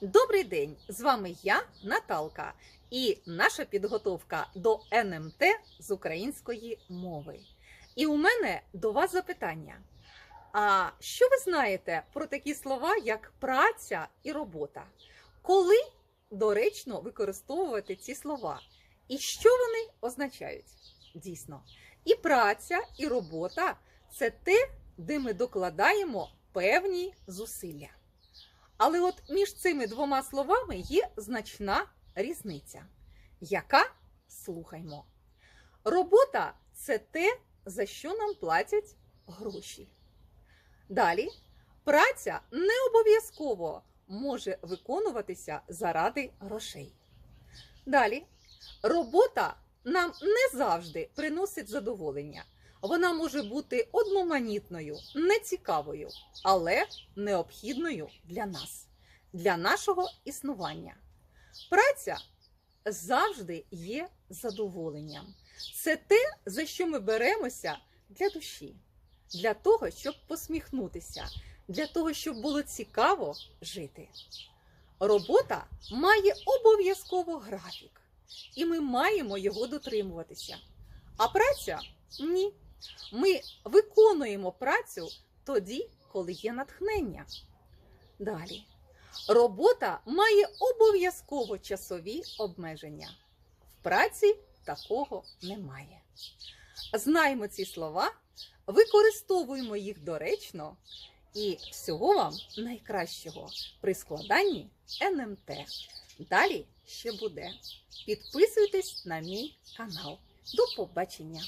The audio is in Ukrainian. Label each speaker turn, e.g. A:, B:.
A: Добрий день! З вами я, Наталка, і наша підготовка до НМТ з української мови. І у мене до вас запитання. А що ви знаєте про такі слова, як праця і робота? Коли доречно використовувати ці слова? І що вони означають? Дійсно, і праця, і робота це те, де ми докладаємо певні зусилля. Але от між цими двома словами є значна різниця. Яка? Слухаймо. Робота це те, за що нам платять гроші. Далі, праця не обов'язково може виконуватися заради грошей. Далі, робота нам не завжди приносить задоволення. Вона може бути одноманітною, нецікавою, але необхідною для нас, для нашого існування. Праця завжди є задоволенням. Це те, за що ми беремося для душі, для того, щоб посміхнутися, для того, щоб було цікаво жити. Робота має обов'язково графік, і ми маємо його дотримуватися. А праця ні. Ми виконуємо працю тоді, коли є натхнення. Далі. Робота має обов'язково часові обмеження. В праці такого немає. Знаємо ці слова, використовуємо їх доречно і всього вам найкращого при складанні НМТ. Далі ще буде. Підписуйтесь на мій канал. До побачення!